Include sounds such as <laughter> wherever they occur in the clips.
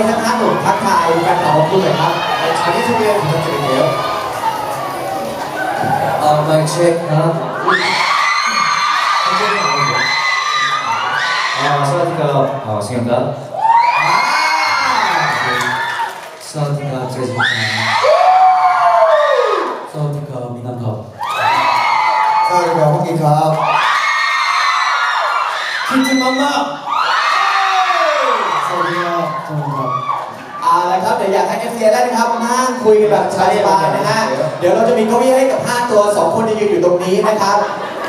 ทั้งห้าหนุ่มทักทายกันขอบคุณหน่อยครับ 자기소개 부탁드릴게요. 아, 마이크 체크. 아, 사와디카, 아, 승현다. อ่า 사와디카, 제즈카. 사와디카, 미남카. 사와디카, 홍기캅. 키트맘마! ากให้เอฟซีได้นะครับนั่งคุยกันแบบสบายๆนะฮะเดี๋ยวเราจะมีเก้าอี้ให้กับ 5 ตัว 2 คนที่ยืนอยู่ตรงนี้นะครับ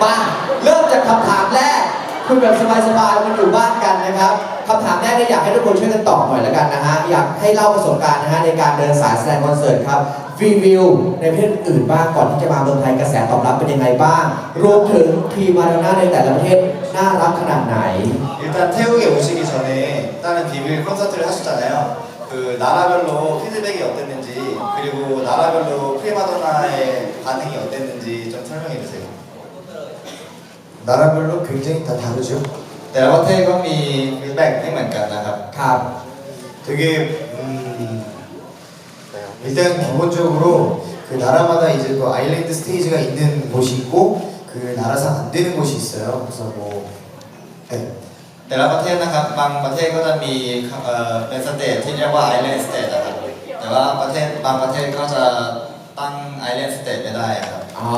มาเริ่มจากคำถามแรกคุยแบบสบายๆมันอยู่บ้านกันนะครับคำถามแรกเนี่ยอยากให้ทุกคนช่วยกันตอบหน่อยแล้วกันนะฮะอยากให้เล่าประสบการณ์นะฮะในการเดินสายแสดงคอนเสิร์ตครับรีวิวในประเทศอื่นบ้างก่อนที่จะมาเมืองไทยกระแสตอบรับเป็นยังไงบ้าง รวมถึงทีมมาดอนน่าในแต่ละประเทศน่ารักขนาดไหน 일단 태국에 오시기 전에 다른 비밀 콘서트를 하셨잖아요. 그 나라별로 피드백이 어땠는지 그리고 나라별로 프리마돈나의 반응이 어땠는지 좀 설명해 주세요. 나라별로 굉장히 다 다르죠. แต่ละประเทศก็มีฟีดแบ็กไม่เหมือนกันนะครับ ครับ 되게 음, 일단 기본적으로 그 나라마다 이제 또 아일랜드 스테이지가 있는 곳이 있고 그 나라상 안 되는 곳이 있어요. 그래서 뭐 네. แต่ละประเทศนะครับ บางประเทศก็จะมีเอ่อเป็นสเตทที่เรียกว่าไอแลนด์สเตทนะครับ แต่ว่าประเทศบางประเทศก็จะตั้งไอแลนด์สเตทไม่ได้ครับ อ๋อ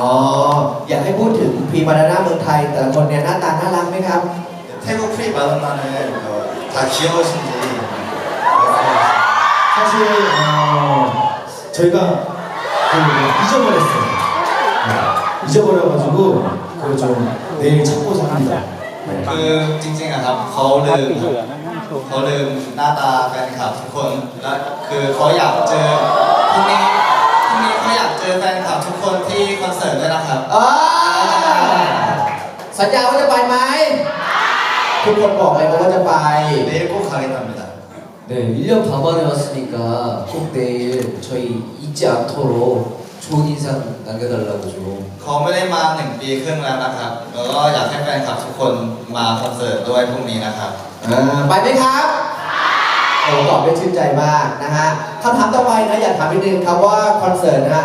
อยากให้พูดถึงพรีมาดาน่าเมืองไทย แต่ละคนเนี่ยหน้าตาน่ารักไหมครับ 태국 프리마돈나는 어, 다 귀여우신지 사실 어, 저희가 그 잊어버렸어요. 네, 잊어버려가지고 그좀 내일 찾고 삽니다. คือจริงๆอะครับเขาลืมเขาลืมหน้าตาแฟนคลับทุกคนแล้วคือเขาอยากเจอพรุ่งนี้พรุ่งนี้เขาอยากเจอแฟนคลับทุกคนที่คอนเสิร์ตด้วยนะครับ อ่าสัญญาว่าจะไปไหม ทุกคนบอกเลยว่าจะไป 내일 꼭 가겠답니다. 네, 1년 반 만에 왔으니까 꼭 내일 저희 잊지 않도록 좋은 인상 남겨달라고 좀. เขาไม่ได้มาหนึ่งปีครึ่งแล้วนะครับ แล้วก็อยากให้แฟนคลับทุกคนมาคอนเสิร์ตด้วยพรุ่งนี้นะครับ อ่าไปไหมครับ โอ้ตอบได้ชื่นใจมากนะฮะคำถามต่อไปนะอยากถามนิดนึงครับว่าคอนเสิร์ตนะฮะ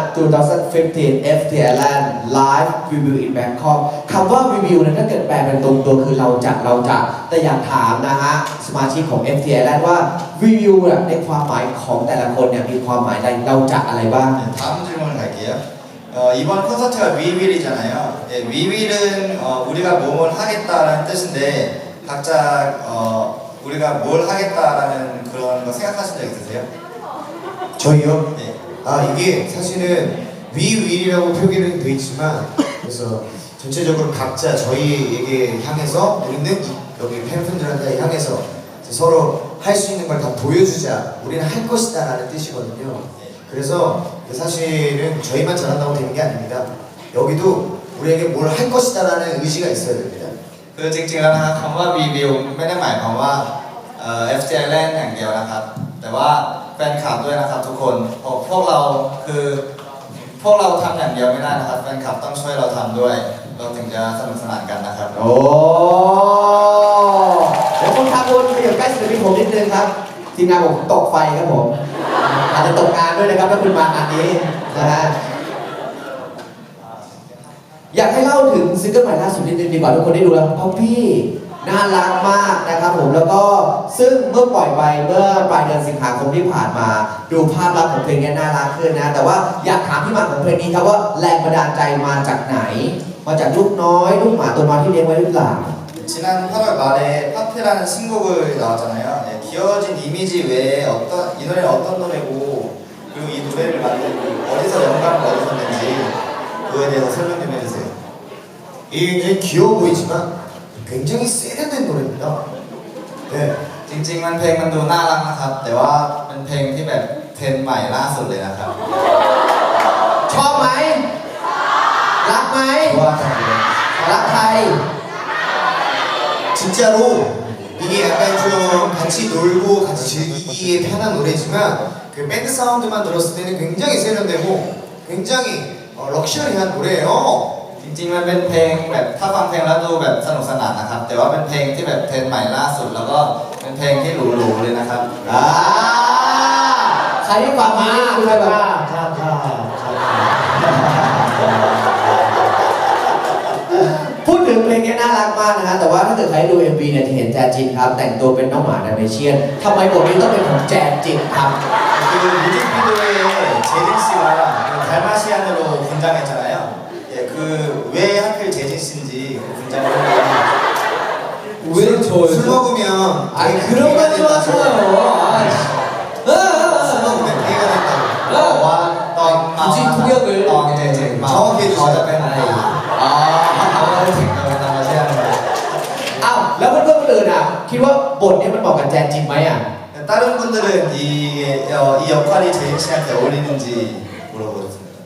2015 FT Island Live Review in Bangkok คำว่า review เนยถ้าเกิดแปลเป็นตรงตัวคือเราจัดเราจัดแต่อยากถามนะฮะสมาชิกของ FT Island ว่า review เนี่ยในความหมายของแต่ละคนเนี่ยมีความหมายใดเราจัดอะไรบ้าง 네, 다음 질문을 갈게요. 어, 이번 콘서트가 위윌이잖아요. 예, 위윌은 어, 우리가 뭘 하겠다라는 뜻인데 각자 어, 우리가 뭘 하겠다라는 그런 거 생각하신 적 있으세요? 저희요? 네. 아 이게 사실은 위위라고 표기는 돼 있지만 그래서 전체적으로 각자 저희에게 향해서 우리는 이- 여기 팬분들한테 향해서 서로 할 수 있는 걸 다 보여주자 우리는 할 것이다 라는 뜻이거든요 그래서 사실은 저희만 잘한다고 되는 게 아닙니다 여기도 우리에게 뭘 할 것이다 라는 의지가 있어야 됩니다 คือจริงๆแล้วนะครับคำว่ารีวิวไม่ได้หมายความว่าเอ่อ FJ Land อย่างเดียวนะครับ แต่ว่าแฟนคลับด้วยนะครับทุกคนพวกพวกเราคือพวกเราทำอย่างเดียวไม่ได้นะครับแฟนคลับต้องช่วยเราทำด้วย เราถึงจะสนุกสนานกันนะครับโอ้เดี๋ยวคุณทาบุญไปอยู่ใกล้ศิลปินผมนิดนึงครับทีมงานผมตกไฟครับผมอาจจะตกงานด้วยนะครับถ้าคุณมางานนี้นะฮะ อยากให้เล่าถึงซิงเกิลใหม่ล่าสุดนิดนึงดีกว่าทุกคนได้ดูแล้วเพราะพี่น่ารักมากนะครับผมแล้วก็ซึ่งเมื่อปล่อยไปเมื่อปลายเดือนสิงหาคมที่ผ่านมา ดูภาพลักษณ์ของเพลงนี้น่ารักขึ้นนะ แต่ว่าอยากถามที่มาของเพลงนี้ครับว่าแรงบันดาลใจมาจากไหน มาจากลูกน้อยลูกหมาตัวน้อยที่เลี้ยงไว้หรือเปล่า 지난 8월 말에 파페라는 신곡을 나왔잖아요. 네, 기어진 이미지 외에 어떤 이 노래는 어떤 노래고 그리고 이 노래를 만든 어디서 영감을 얻으셨는지 그거에 대해서 설명 좀 해주세요. 이게 굉장히 귀여워 보이지만 굉장히 세련된 노래입니다 네 จริงๆมันเพลงมันดูน่ารักนะครับ แต่ว่าเป็นเพลงที่แบบเทรนด์ใหม่ล่าสุดเลยนะครับ ชอบไหมรักไหม 좋아하는 รักใคร 진짜로 이게 약간 좀 같이 놀고 같이 즐기기에 편한 노래지만 그 밴드 사운드만 들었을 때는 굉장히 세련되고 굉장히 어, 럭셔리한 노래예요. จริงๆมันเป็นเพลงแบบถ้าฟังเพลงแล้วดูแบบสนุกสนานนะครับ แต่ว่าเป็นเพลงที่แบบเทรนใหม่ล่าสุด แล้วก็เป็นเพลงที่หรูๆเลยนะครับอ่าใครที่ฟังมาใครแบบชาชาชาพูดถึงเพลงนี้น่ารักมากนะฮะแต่ว่าถ้าเกิดใครดู MV เนี่ยจะเห็นแจจินครับ แต่งตัวเป็นน้องหมาดนเมเชียนทำไมบทนี้ต้องเป็นของแจจินครับคือวิธีพิเศษเชลิซิวาราไมาเชียนโรคุณจังเอจา 왜 저예요? 술 먹으면 아 그런 거 좋아하셔요. 아, 술 먹으면 개가 된다고 บอกว่าตอนเมา 굳이 통역을 ตอนเจๆเมา 정확히 해주세요. เขาจะเป็นอะไร อ๋อ เขาจะถึงกับเป็นธรรมชาติเลย อ้าวแล้วเพื่อนๆคนอื่นอ่ะ คิดว่าบทนี้มันเหมาะกับแจจินไหมอ่ะ 다른 분들은 이, 어, 이 역할이 재진 씨한테 어울리는지 물어보겠습니다.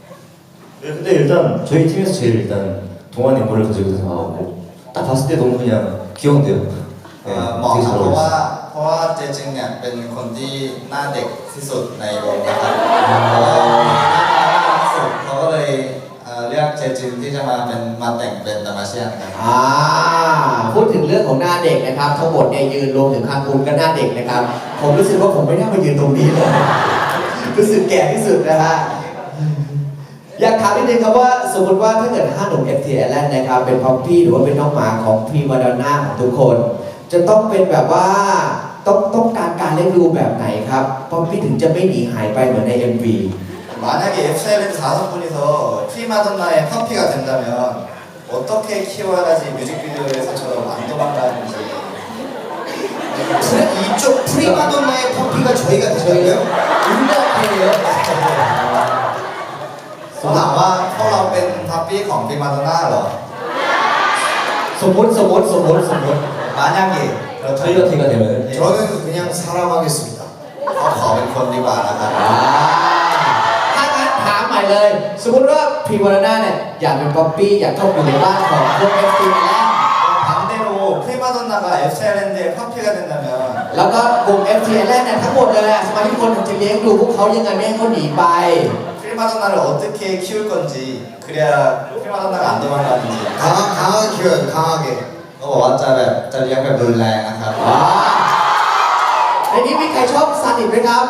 네, 근데 일단 저희 팀에서 제일 일단 동안 인물을 가지고 생각하고 딱 봤을 때 너무 그냥 귀여운데요. เอ่ 네, อเหมาะ 되게 ครับ 잘 เพราะว่า 어울렸어요. เพราะว่าเจจิงเนี่ยเป็นคนที่หน้าเด็กที่สุดในวงนะครับเพราะว่าหน้าตาน่ารักที่สุดเขาก็เลยเอ่อเรียกเจจินที่จะมาเป็นมาแต่งเป็นดามาเชียนครับ อ่า พูดถึงเรื่องของหน้าเด็กนะครับ ทั้งหมดเนี่ยยืนรวมถึงคังคุณก็หน้าเด็กนะครับ ผมรู้สึกว่าผมไม่น่ามายืนตรงนี้เลย รู้สึกแก่ที่สุดนะฮะ อยากถามนิดนึงครับว่าสมมติว่าถ้าเกิดห้าหนุ่ม FT Island นะครับ เป็นพ็อปปี้หรือว่าเป็นน้องหมาของพรีมาดอนน่าของทุกคน จะต้องเป็นแบบว่าต้องต้องการการเลี้ยงดูแบบไหนครับพ็อปปี้ถึงจะไม่หนีหายไปเหมือนใน MV 만약에 FCL랜드 다섯 분이서 프리마돈나의 퍼피가 된다면 어떻게 키워야지 뮤직비디오에서처럼 안 도망가는지 프레- 이쪽 프리마돈나의 퍼피가 저희가 되자고요? 운동해요. เขาถามว่าพวกเราเป็นทัพปี้ของพิมาโดน่าเหรอ สมมติสมมติสมมติสมมติ 만약에 저희가 걔가 되면 저는 그냥 사랑하겠습니다. เขาขอเป็นคนดีกว่านะครับ ถ้างั้นถามใหม่เลย สมมติว่าพรีวาราน่าเนี่ยอยากเป็นป๊อปปี้อยากเข้าอยู่ในบ้านของพวกเอฟซีแล้ว 반대로 프리마돈나가 FCL랜드의 퍼피가 된다면 แล้วก็วง FT แรกเนี่ยทั้งหมดเลยอะสมาชิกคนจะเลี้ยงดูพวกเขายังไงไม่ให้เขาหนีไป 프리마돈나를 어떻게 키울 건지 그래야 프리마돈나가 안 도망가는지 강하, 강하게 키워요, 강하게. เขาบอกว่าจะแบบจะเลี้ยงแบบรุนแรงนะครับ ว้าในนี้มีใครชอบซาดิสไหมครับ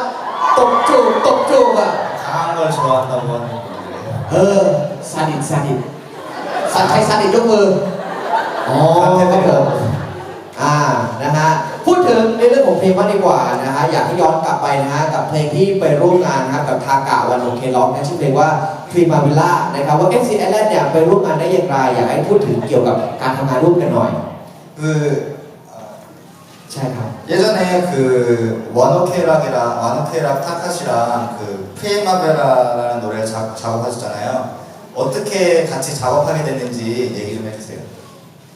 ตบจูบตบจูบอ่ะ 강한 걸 좋아한다고 하는 분들이에요. เออซาดิสซาดิสสันใครซาดิสยกมือ อ๋อครับผมอ่า นะฮะ พูดถึงในเรื่องของเพลงบ้างดีกว่านะฮะ อยากให้ย้อนกลับไปนะฮะ กับเพลงที่ไปร่วมงานนะครับกับทากะวันโอเคล็อกนะชื่อเพลงว่าพรีมาวิล่านะครับว่า FC Island เนี่ยไปร่วมงานได้อย่างไร อยากให้พูดถึงเกี่ยวกับการทำงานร่วมกันหน่อย 그 어, ใช่ครับ 예전에 그 원오케락이랑 원오케락 타카시랑 그 프리마베라라는 노래를 작, 작업하셨잖아요. 어떻게 같이 작업하게 됐는지 얘기 좀 해주세요.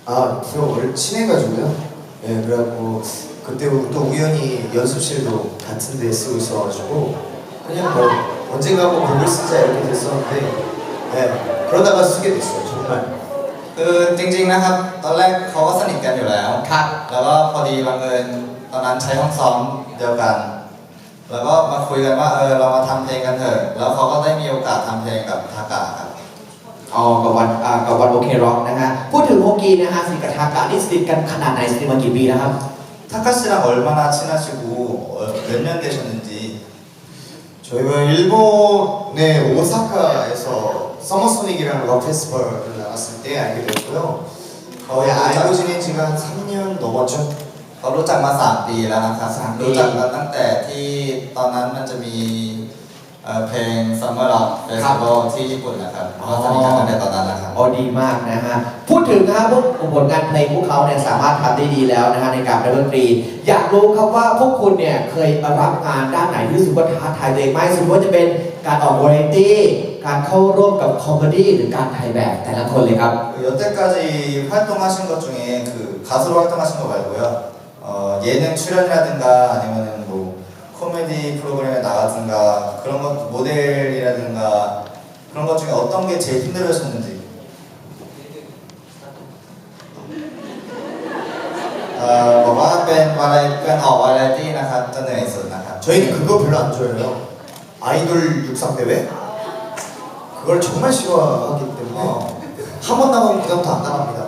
아, 저 원래 친해가지고요. 예, 그래갖고 그때부터 우연히 연습실도 같은 데 쓰고 있어가지고 그냥 뭐 언젠가 한번 곡을 쓰자 이렇게 됐었는데 예, 그러다가 쓰게 됐어요, 정말. คือจริงๆนะครับ ตอนแรกเขาก็สนิทกันอยู่แล้ว ครับ แล้วก็พอดีบังเอิญตอนนั้นใช้ห้องซ้อมเดียวกัน แล้วก็มาคุยกันว่าเออเรามาทำเพลงกันเถอะ แล้วเขาก็ได้มีโอกาสทำเพลงกับทากะครับ อ๋อ กับวันอ่ากับวันโอเคร็อกนะฮะ พูดถึงโฮกีนะฮะสนิทกับทากะนี่สนิทกันขนาดไหนสนิทมากี่ปีแล้วครับ 타카시랑 얼마나 친하시고 어, 몇 년 되셨는지 저희가 일본의 오사카에서 서머소닉이라는 락 페스티벌을 나갔을 때 알게 됐고요. 거의 알고 지낸 지가 한 3년 넘었죠. เขารู้จักมา 3 ปีแล้วนะครับ สามปี รู้จักกันตั้งแต่ที่ตอนนั้นมันจะมี เอ่อเพลง Summer Rock Festival ที่ญี่ปุ่นนะครับก็สนิทกันตั้งแต่ตอนนั้นแล้วครับ อ๋อดีมากนะฮะ พูดถึงนะฮะพวกผลงานเพลงพวกเขาเนี่ยสามารถทำได้ดีแล้วนะฮะในการเล่นดนตรี อยากรู้ครับว่าพวกคุณเนี่ยเคยรับงานด้านไหนที่รู้สึกว่าท้าทายตัวเองมากที่สุดว่าจะเป็นการออกวาไรตี้ การเข้าร่วมกับคอมเมดี้หรือการถ่ายแบบแต่ละคนเลยครับ 그 여태까지 활동하신 것 중에 그 가수로 활동하신 거 말고요. 어, 예능 출연이라든가 아니면은 뭐 코미디 프로그램에 나가든가 그런 것 모델이라든가 그런 것 중에 어떤 게 제일 힘들으셨는지. 어, บอกว่าเป็นวาไรเป็นออกวาไรตี้นะครับจะเหนื่อยสุดนะครับ 저희는 그거 별로 안 좋아해요. 아이돌 육상 대회? 그걸 정말 싫어하기 때문에 한 번 나가면 그다음부터 안 나갑니다.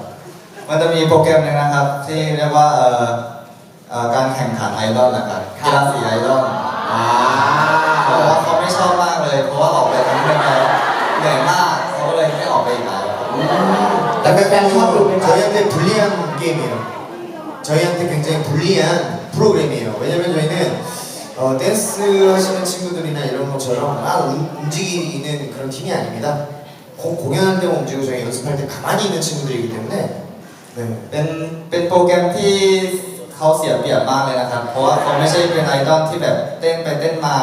มันจะมีโปรแกรมหนึงนะครับ ที่เรียกว่าเอ่อ เอ่อการแข่งขันไอดอลนะครับกีฬาสีไอดอล อ่า เขาบอกว่าเขาไม่ชอบมากเลย เพราะว่าออกไปทั้งเพื่อนแล้วเหนื่อยมากเขาก็เลยไม่ออกไปอีกแล้ว แต่แฟนๆชอบดูไหมครับ 저희한테 불리한 게임이에요. 저희한테 굉장히 불리한 프로그램이에요. 왜냐면 저희는 어, 댄스 하시는 친구들이나 이런 것처럼 막 움- 움직이는 그런 팀이 아닙니다. 공, 공연할 때만 움직이고 저희 연습할 때 가만히 있는 친구들이기 때문에 네. เป็นเป็นโปรแกรมที่ เขาเสียเปรียบมากเลยนะครับ เพราะว่าเขาไม่ใช่เป็นไอดอลที่แบบเต้นไปเต้นมา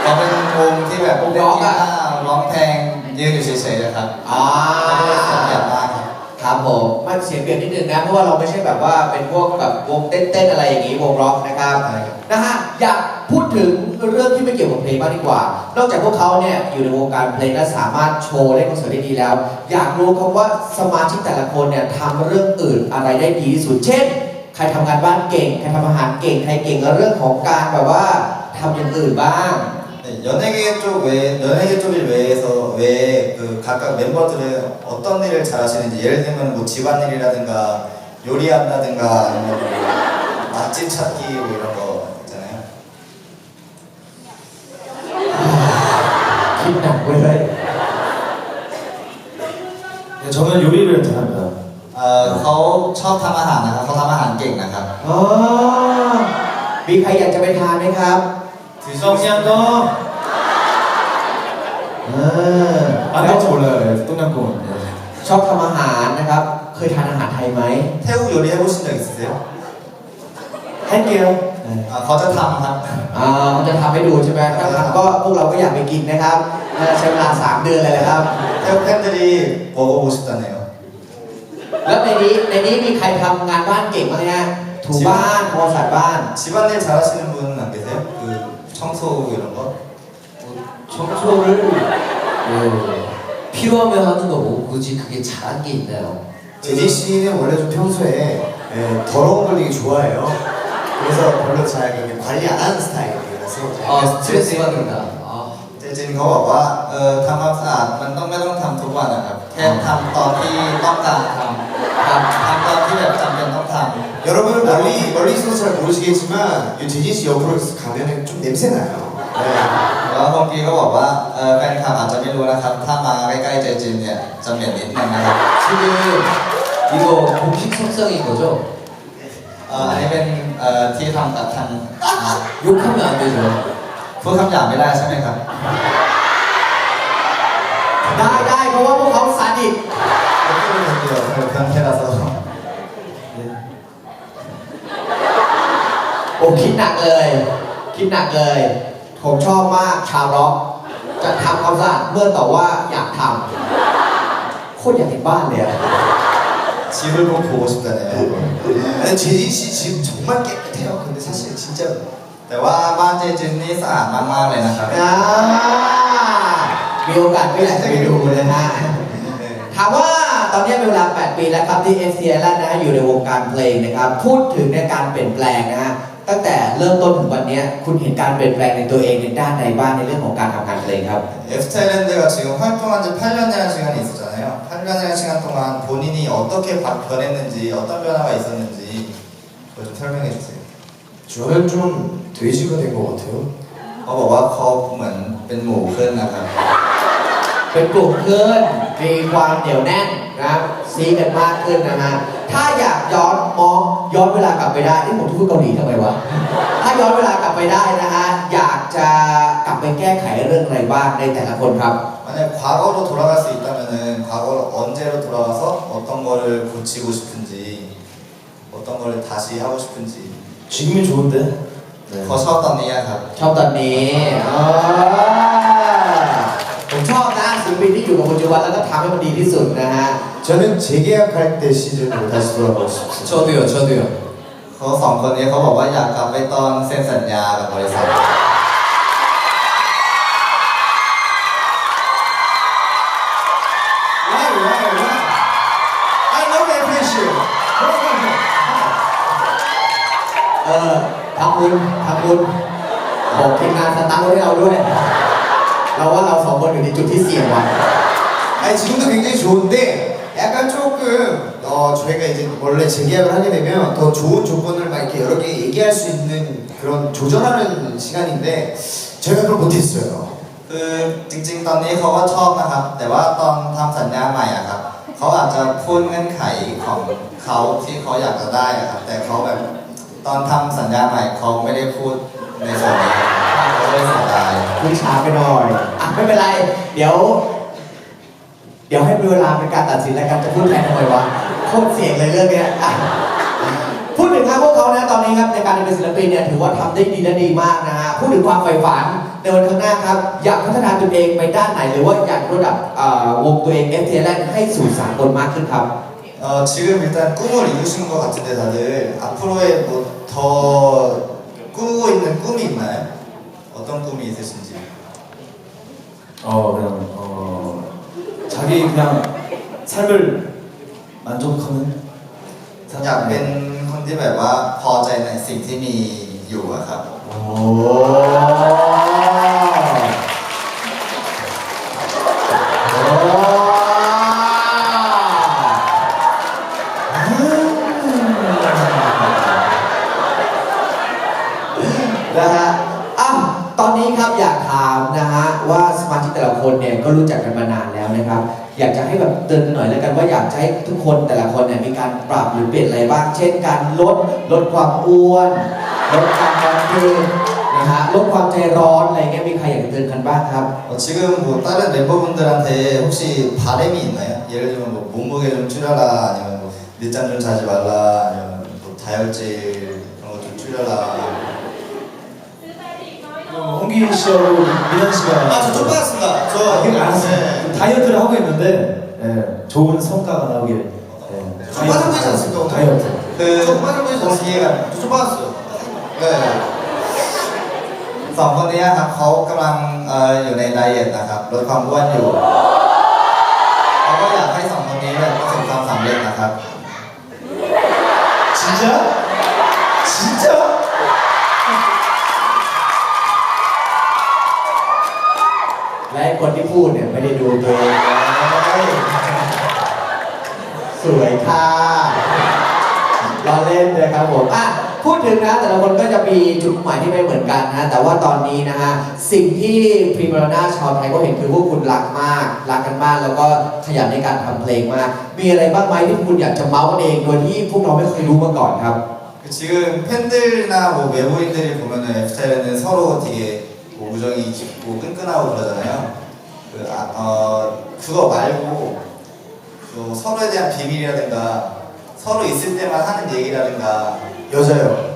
เขาเป็นวงที่แบบวงเล่ร็นอกกีอะตาร์ร้องเพลงยืนอยู่เฉยๆนะครับอ่าเขาก็เลยเสียเปรียบมากครับครับผมมันเสียเปรียบนิดนึงนะเพราะว่าเราไม่ใช่แบบว่าเป็นพวกแบบวงเต้นๆอะไรอย่างนี้วงร็อกนะครับใช่ครับนะฮะอยากพูดถึงเรื่องที่ไม่เกี่ยวกับเพลงบ้างดีกว่า นอกจากพวกเขาเนี่ยอยู่ในวงการเพลงและสามารถโชว์เล่นคอนเสิร์ตได้ดีแล้ว อยากรู้ครับว่าสมาชิกแต่ละคนเนี่ยทำเรื่องอื่นอะไรได้ดีที่สุดเช่น ใครทำงานบ้านเก่ง ใครทำอาหารเก่ง ใครเก่งในเรื่องของการแบบว่าทำอย่างอื่นบ้าง 네, 연예계 쪽 외, 연예계 쪽일 외에서 외에 그 각각 멤버들은 어떤 일을 잘하시는지 예를 들면 뭐 집안일이라든가 요리한다든가 아니면 뭐 맛집 찾기 뭐 이런 거 있잖아요. คิดหนักเลย 네, 저는 요리를 잘합니다. เอ่อเขาชอบทำอาหารนะครับเขาทำอาหารเก่งนะครับ อ๋อมีใครอยากจะไปทานไหมครับ 똥냥도 เออ 안 될지 몰라요. 네, 똥냥꿍. 네. ชอบทำอาหารนะครับ เคยทานอาหารไทยไหม 태국 요리 해보신 적 있으세요? ให้เกียว เอ่อเขาจะทำครับ อ่าเขาจะทำให้ดูใช่ไหมถ้าทำก็พวกเราก็อยากไปกินนะครับน่าจะใช้เวลา 3 เดือนเลยนะครับ 태국 팬들이 먹어보고 싶다네요. แล้วในนี้ในนี้มีใครทำงานบ้านเก่งบ้างไหมฮะถูบ้านทำความสะอาดบ้าน 집안일 잘하시는 분은 안 계세요? 그 청소 이런 거? 청소를 뭐 필요하면 하는 거고 굳이 그게 잘한 게 있나요? 제지 씨는 원래 좀 평소에 예, 더러운 걸 되게 좋아해요. 그래서 별로 잘 이렇게 관리 안 하는 스타일이라서 아 스트레스 받는다. 아, จริงๆเขาบอกว่าเออทำความสะอาดมันต้องไม่ต้องทำทุกวันนะครับ แค่ทำตอนที่ต้องการทำทำทำตอนที่แบบจำเป็นต้องทำ 여러분 멀리 멀리서 잘 모르시겠지만 이 제지 씨 옆으로 가면은 좀 냄새 나요. 네. แล้วบางทีเขาบอกว่าเออแฟนคลับอาจจะไม่รู้นะครับ ถ้ามาใกล้ๆเจจินเนี่ยจะเหม็นนิดนึงนะครับ 지금 이거 공식 석상인 거죠? เอออันนี้เป็นเอ่อที่ทำกับทางอ่า 욕하면 안 되죠. พูดคำหยาบไม่ได้ใช่ไหมครับ ได้ได้เพราะว่าพวกเขาซาดิส 어떻게 된대요? 변태라서. โอ้คิดหนักเลย คิดหนักเลย ผมชอบมากชาวร็อกจะทำความสะอาดเมื่อต่อว่าอยากทำโคตรอยากเห็นบ้านเลยอะ 집을 꼭 보고 싶다네요. 아니, 제지 씨 집 정말 깨끗해요. 근데 사실 진짜 แต่ว่าบ้านเจจินนี่สะอาดมากๆเลยนะครับ อ่ามีโอกาสก็อยากจะไปดูเลยนะ ถามว่าตอนนี้เป็นเวลา 8 ปีแล้วครับที่ f c l นะฮะอยู่ในวงการเพลงนะครับ พูดถึงในการเปลี่ยนแปลงนะฮะตั้งแต่เริ่มต้นถึงวันนี้คุณเห็นการเปลี่ยนแปลงในตัวเองในด้านไหนบ้างในเรื่องของการทำงานเพลงครับ F타일랜드가 지금 활동한 지 8년이라는 시간이 있었잖아요. 8년이라는 시간 동안 본인이 어떻게 바- 변했는지, 어떤 변화가 있었는지 그걸 좀 설명해 주세요. 저는 좀 돼지가 된 것 같아요. เขาบอกว่าเขาเหมือนเป็นหมูขึ้นนะครับ เป็นกลุ่มขึ้นมีความเหนียวแน่นนะครับซีกันมากขึ้นนะฮะถ้าอยากย้อนมองย้อนเวลากลับไปได้ที่ผมจะพูดเกาหลีทำไมวะถ้าย้อนเวลากลับไปได้นะฮะอยากจะกลับไปแก้ไขเรื่องอะไรบ้างในแต่ละคนครับ 만약 과거로 돌아갈 수 있다면은 과거로 언제로 돌아가서 어떤 거를 고치고 싶은지, 어떤 거를 다시 하고 싶은지. 지금이 좋은데? 네. เขาชอบตอนนี้อะครับ ชอบตอนนี้อ๋อผมชอบนะศิลปินที่อยู่กับปัจจุบันแล้วก็ทำให้มันดีที่สุดนะฮะ 저는 재계약할 때 시즌으로 다시 돌아가고 싶습니다. 저도요, 저도요. เขาสองคนนี้เขาบอกว่าอยากกลับไปตอนเซ็นสัญญากับบริษัท ทำบุญทำบุญบอกทีมงานสตาร์ทรถให้เราด้วย เราว่าเราสองคนอยู่ในจุดที่เสี่ยงว่ะ 아니 아니 지금도 굉장히 좋은데 약간 조금 어 저희가 이제 원래 재계약을 하게 되면 더 좋은 조건을 막 이렇게 여러 개 얘기할 수 있는 그런 조절하는 시간인데 저희가 그걸 못했어요. คือจริงๆ ตอนนี้เขาก็ชอบนะครับ แต่ว่าตอนทำสัญญาใหม่อะครับเขาอาจจะพูดเงื่อนไขของเขาที่เขาอยากจะได้อะครับ แต่เขาแบบ ตอนทำสัญญาใหม่เขาไม่ได้พูดในส่วนนี้เขาเลยเสียดายคุณช้าไปหน่อยอะไม่เป็นไร เดี๋ยว เดี๋ยวให้เวลาเป็นการตัดสินแล้วกันจะพูดแทนทำไมวะโคตรเสี่ยงเลยเรื่องเนี้ยอะพูดถึงครับพวกเขานะตอนนี้ครับในการเป็นศิลปินเนี่ยถือว่าทำได้ดีและดีมากนะฮะพูดถึงความใฝ่ฝันในวันข้างหน้าครับ อยากพัฒนาตัวเองไปด้านไหนหรือว่าอยากระดับเอ่อวงตัวเอง f t l ให้สู่สากลมากขึ้นครับ 어, 지금 일단 꿈을 이루신 것 같은데 다들 앞으로의 뭐 더 꾸고 있는 꿈이 있나요? 어떤 꿈이 있으신지? 어 그냥 어 자기 그냥 삶을 만족하는 อยากเป็นคนที่แบบว่าพอใจในสิ่งที่มีอยู่อะครับ โ ก็รู้จักกันมานานแล้วนะครับ อยากจะให้แบบเตือนกันหน่อยแล้วกันว่าอยากจะให้ทุกคนแต่ละคนเนี่ยมีการปรับหรือเปลี่ยนอะไรบ้าง เช่นการลดลดความอ้วน ลดการนอนดึกนะฮะลดความใจร้อนอะไรเงี้ยมีใครอยากจะเตือนกันบ้างครับ 어, 지금 뭐 다른 멤버분들한테 혹시 바람이 있나요? 예를 들면 뭐 몸무게 좀 줄여라 아니면 뭐 늦잠 좀 자지 말라 아니면 뭐 다혈질 그런 거 좀 줄여라 어, 홍기 씨하고 미란 씨가 아저좀 받았습니다 저 이게 알았어요. 네. 좀 다이어트를 하고 있는데 예, 좋은 성과가 나오길 예, 좀 빠져 보이지 않습니까, 오늘? 다이어트 คือ 좀 빠져 보이지 คนนี้กับ 않습니까? 좀 받았어요. 네. สองคนนี้ครับเขากำลังเอ่ออยู่ในไดเอทนะครับลดความอ้วนอยู่เขาก็อยากให้สองคนนี้แบบประสบความสำเร็จนะครับ คนที่พูดเนี่ยไม่ได้ดูตัวเองเลยสวยค่ะเราเล่นเลยครับผมอ่ะพูดถึงนะแต่ละคนก็จะมีจุดมุ่งหมายที่ไม่เหมือนกันนะ แต่ว่าตอนนี้นะฮะสิ่งที่พรีมาราน่าชาวไทยก็เห็นคือพวกคุณรักมาก รักกันมาก แล้วก็ขยันในการทำเพลงมาก มีอะไรบ้างไหมที่คุณอยากจะเมาส์กันเองโดยที่พวกเราไม่เคยรู้มาก่อนครับ 그 지금 팬들이나 뭐 외부인들이 보면은 F타일은 서로 되게 뭐 우정이 깊고 끈끈하고 그러잖아요. 그, 아, 어, 그거 말고 또 서로에 대한 비밀이라든가 서로 있을 때만 하는 얘기라든가 여자요.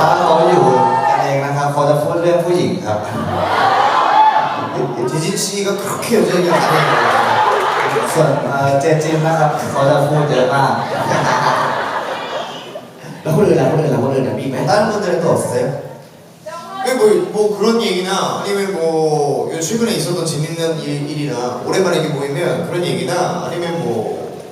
ถ้าเขาอยู่กันเองนะครับเขาจะพูดเรื่องผู้หญิงครับ 재진 씨가 그렇게 여자 얘기를 안 해요. ส่วนเอ่อเจจินนะครับเขาจะพูดเยอะมาก แล้วคนอื่นล่ะคนอื่นล่ะคนอื่นน่ะมีไหม 다른 분들은 또 없으세요? 뭐, 뭐 그런 얘기나 아니면 뭐 요 최근에 있었던 재밌는 일, 일이나 오랜만에 이렇게 모이면 그런 얘기나 아니면 뭐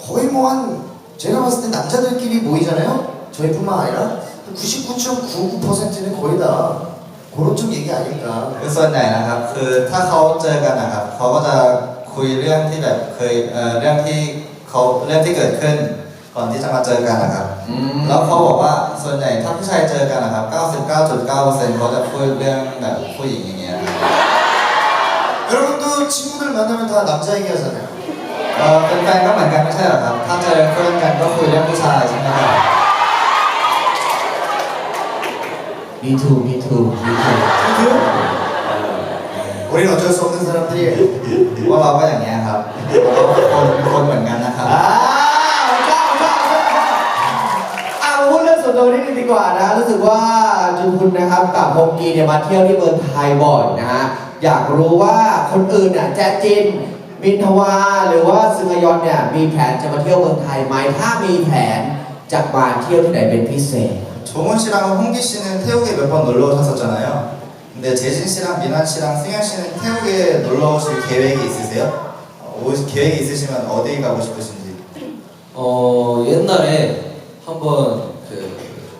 거의 뭐 한 제가 봤을 때 남자들끼리 모이잖아요 저희뿐만 아니라 99.99%는 거의 다 그런 쪽 얘기 아닐까 คือส่วนใหญ่นะครับ คือถ้าเขาเจอกันนะครับเขาก็จะคุยเรื่องที่แบบเคยเอ่อเรื่องที่เขาเรื่องที่เกิดขึ้นก่อนที่จะมาเจอกันนะครับ อืม แล้วเขาบอกว่าส่วนใหญ่ถ้าผู้ชายเจอกันนะครับ 99.9%เขาจะพูดเรื่องแบบผู้หญิงอย่างเงี้ยครับ 여러분도 친구들 만나면 다 남자 얘기하잖아요 เอ่อเป็นแฟนก็เหมือนกันไม่ใช่เหรอครับ ถ้าเจอเพื่อนกันก็คุยเรื่องผู้ชายใช่ไหมครับ มีทูมีทูมีทู 우리는 어쩔 수 없는 사람들이에요 พวกเราก็อย่างเงี้ยครับเราก็คนคนเหมือนกันนะครับ ส่วนตัวนิดนึงดีกว่านะ รู้สึกว่าจุนคุณนะครับกับฮงกีเนี่ยมาเที่ยวที่เมืองไทยบ่อยนะฮะ อยากรู้ว่าคนอื่นเนี่ยแจจิน มินทวา หรือว่าซึงฮยอนเนี่ยมีแผนจะมาเที่ยวเมืองไทยไหมถ้ามีแผนจะมาเที่ยวที่ไหนเป็นพิเศษ 종훈 씨랑 홍기 씨는 태국에 몇 번 놀러 오셨었잖아요. 근데 재진 씨랑 미난 씨랑 승현 씨는 태국에 놀러 오실 계획이 있으세요? 어, 오실 계획이 있으시면 어디 가고 싶으신지. 어 옛날에 한번 그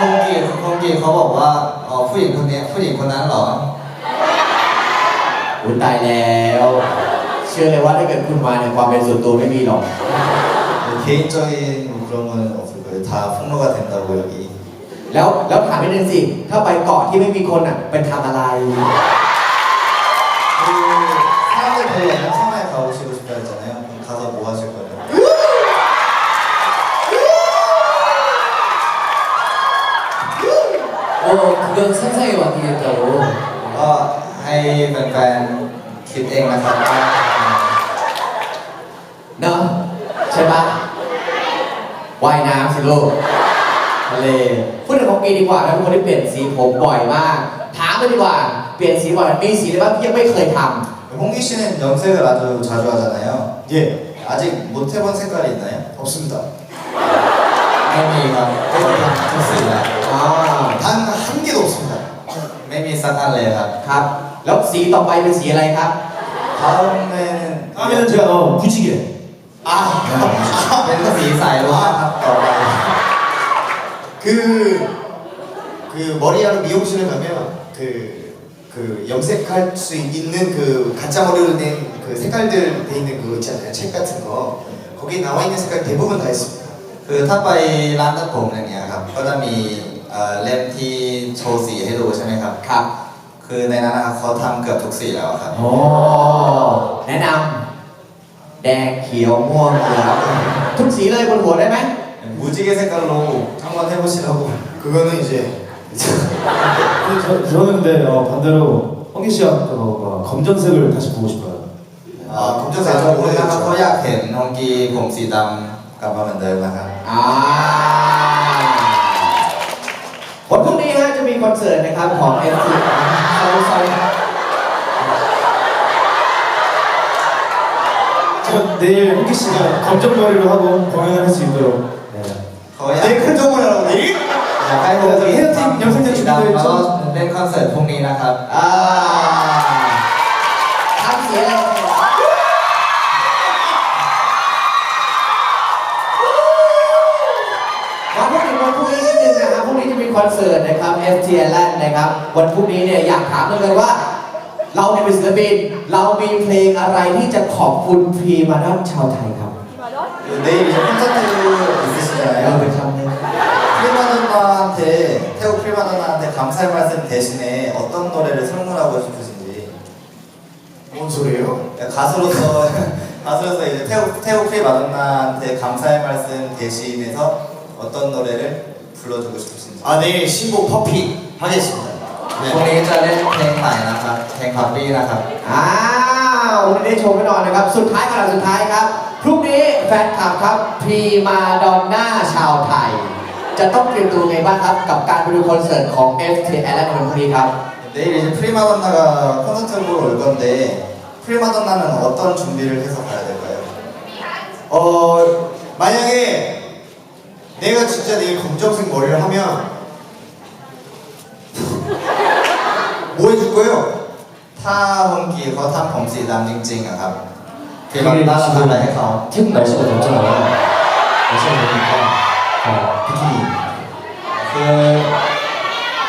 ครับคงกีคงกีเขาบอกว่าอ๋อผู้หญิงคนเนี้ยผู้หญิงคนนั้นเหรอ อุ้ยตายแล้ว เชื่อเลยว่าถ้าเกิดคุณมาเนี่ยความเป็นส่วนตัวไม่มีหรอก 개인적인 뭐 그런 건 없을 거예요. 다 폭로가 된다고 여기. แล้วแล้วถามนิดนึงสิ ถ้าไปเกาะที่ไม่มีคนอ่ะเป็นทำอะไร 어 그건 상상에 맡기겠다고. ก็ให้แฟนๆคิดเองนะครับว่า เนาะใช่ปะว่ายน้ำสิลูกทะเลพูดถึงของปีดีกว่านะทุกคนที่เปลี่ยนสีผมบ่อยมาก ถามเลยดีกว่า เปลี่ยนสีบ่อยมีสีอะไรบ้างที่ยังไม่เคยท 홍기 씨는 염색을 아주 자주 하잖아요. 예 아직 못 해본 색깔이 있나요? 없습니다 ไม่มีครับไม่มีทุกสี แล้ว ำอ่า 단 한 개도 없습니다 ไม่มีสักอันเลยครับ ครับ แล้วสีต่อไปเป็นสีอะไรครับ 다음에는 다음에는 제가 어, 무지개. 아 เป็นสีสายรุ้งครับ ต่อไป 그, 그 머리하러 미용실에 가면 그, 그 염색할 수 있는 그 가짜 머리로 낸 그 색깔들 돼 있는 그거 있잖아요 책 같은 거 거기에 나와 있는 색깔 대부분 다 있습니다 คือถ้าไปร้านตัดผมอย่างเงี้ยครับ ก็จะมี เอ่อเล่มที่โชว์สีให้ดูใช่ไหมครับ ครับ คือในนั้นนะครับเขาทำเกือบทุกสีแล้วครับ โอ้แนะนำแดงเขียวม่วงเหลืองทุกสีเลยบนหัวได้ไหม 무지개 색깔로 한번 해보시라고. 그거는 이제 근데 저, 저는 근데 어, 반대로 홍기 씨가 어, 검정색을 다시 보고 싶어요. อ่าผมจะ แต่ ใส่ ทุ ตัว กคน นี้ นะ นะ ค ค รั รั บบ เขาอยากเห็นฮองกีผมสีดำกลับมาเหมือนเดิมนะครับ อ่า วันพรุ่งนี้ฮะจะมีคอนเสิร์ตนะครับของ FT ซอยซอย 제가 내일 홍기 씨가 검정 머리로 하고 공연을 할 수 있도록 네. เขาอยาก 내일 큰 정을 하라고 내일? อยากให้วงกี 헤어팀 영상제 สีดำแล้วก็ 준비되어 เล่นคอนเสิร์ตพรุ่งนี้นะครับ อ่า ครับพรุ่งนี้จะมีคอนเสิร์ตนะครับ FT Island นะครับ วันพรุ่งนี้เนี่ยอยากถามเลยว่า เราเนี่ยเป็นศิลปิน เรามีเพลงอะไรที่จะขอบคุณพรีมาดอนชาวไทยครับ 내일 이제 콘서트 เออ 있으시잖아요. เป็นคำหนึง 프리마돈나한테 태우 프리마돈나한테 감사의 말씀 대신에 어떤 노래를 선물하고 싶으신지 뭔 소리예요? 가수로서 <laughs> 가수로서 이제 태우 태우 프리마돈나한테 감사의 말씀 대신해서 어떤 노래를 불러주고 싶으신지 아 내일 신곡 퍼피 하겠습니다 พรุ่งนี้จะเล่นเพลงใหม่นะครับ เพลงคับบี้นะครับ อ้าววันนี้ได้ชมแน่นอนนะครับ สุดท้ายขนาดสุดท้ายครับ พรุ่งนี้แฟนคลับครับพรีมาดอนน่าชาวไทย จะต้องเตรียมตัวไงบ้างครับ กับการไปดูคอนเสิร์ตของ FT Island ในวันพรุ่งนี้ครับ 내일 이제 프리마돈나가 콘서트 보러 올 건데 프리마돈나는 어떤 준비를 해서 가야 될까요? 어 만약에 내가 진짜 내일 검정색 머리를 하면 뭐 해줄 거예요? ถ้าฮองกีเขาทำผมสีดำจริงๆอะครับพี่บัตต้าทำอะไรให้เขา 태국 날씨가 덥잖아요. 날씨가 더우니까 어, 비키니 คือ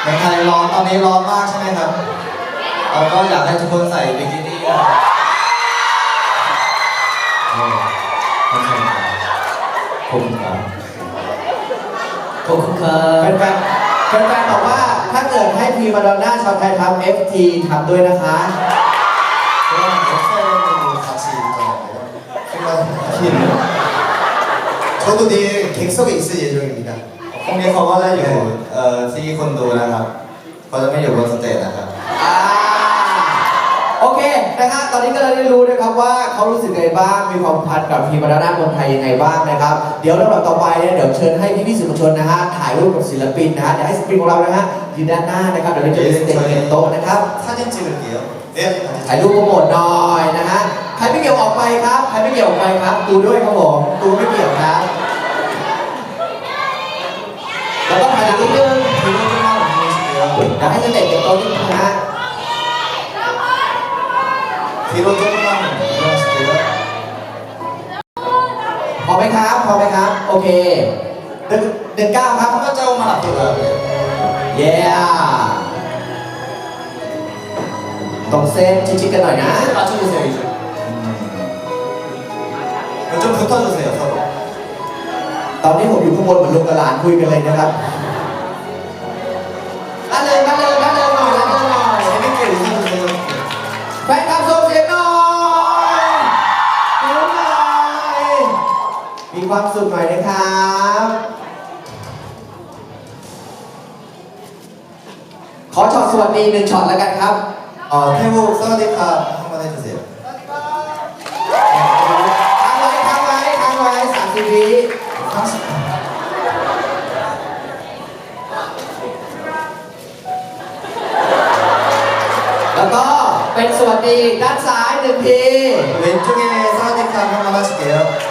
ในไทยร้อนตอนนี้ร้อนมากใช่ไหมครับ เราก็อยากให้ทุกคนใส่บิกินี่นะครับ 어, 감사합니다. 고맙습니다. อบคุณครั แฟ บ นๆแฟนๆบอกว่าถ้าเกิดให้พรีมาดอนน่าชาวไทยทำ FT ทำด้วยนะคะ 그럼 엑스파이런도 같이 있잖아요. 프리마돈나 저도 내일 객석에 있을 예정입니다 พรุ่งนี้เขาก็จะอยู่เอ่อที่คนดูนะครับเขาจะไม่อยู่บนสเตจนะครับ อ่า โอเคนะฮะตอนนี้ก็เลยได้รู้นะครับว่าเขารู้สึกไงบ้าง มีความพันกับพีมาดาน่าเมืองไทยยังไงบ้างนะครับ เดี๋ยวลำดับต่อไปเนี่ยเดี๋ยวเชิญให้พี่พี่ๆสื่อมวลชนนะฮะถ่ายรูปกับศิลปินนะฮะเดี๋ยวให้ศิลปินของเรานะฮะยืนด้านหน้านะครับเดี๋ยวเราจะมีสเตจเก็บโต๊ะนะครับ 사진 찍을게요. 네, ถ่ายรูปโปรโมทหน่อยนะฮะ ใครไม่เกี่ยวออกไปครับ ใครไม่เกี่ยวออกไปครับ ดูด้วยครับผมดูไม่เกี่ยวครับ แล้วก็ถ่ายรูปนึง 뒤로 좀만 옮겨주실게요. เดี๋ยวให้สเต็ปเด็กโตนิดนึง 뒤로 조금만 옮겨주실게요. พอไหมครับ พอไหมครับ โอเคเดินเดินก้าวครับ 한 발자국만 앞으로 가야 돼요. เย้ตรงเส้นชิดๆกันหน่อยนะ 맞춰주세요, 이제. 좀 붙어주세요, 서로. ตอนนี้ผมอยู่ข้างบนเหมือนลูกกับหลานคุยกันเลยนะครับ ความสุขหน่อยนะครับ ขอช็อตสวัสดีหนึ่งช็อตแล้วกันครับ 어, 태국 사와디카 한번 해주세요. ค้างไว้ค้างไว้ค้างไว้สามสิบวิ 30. แล้วก็เป็นสวัสดีด้านซ้ายหนึ่งที 왼쪽에 사와디카 한번 하실게요.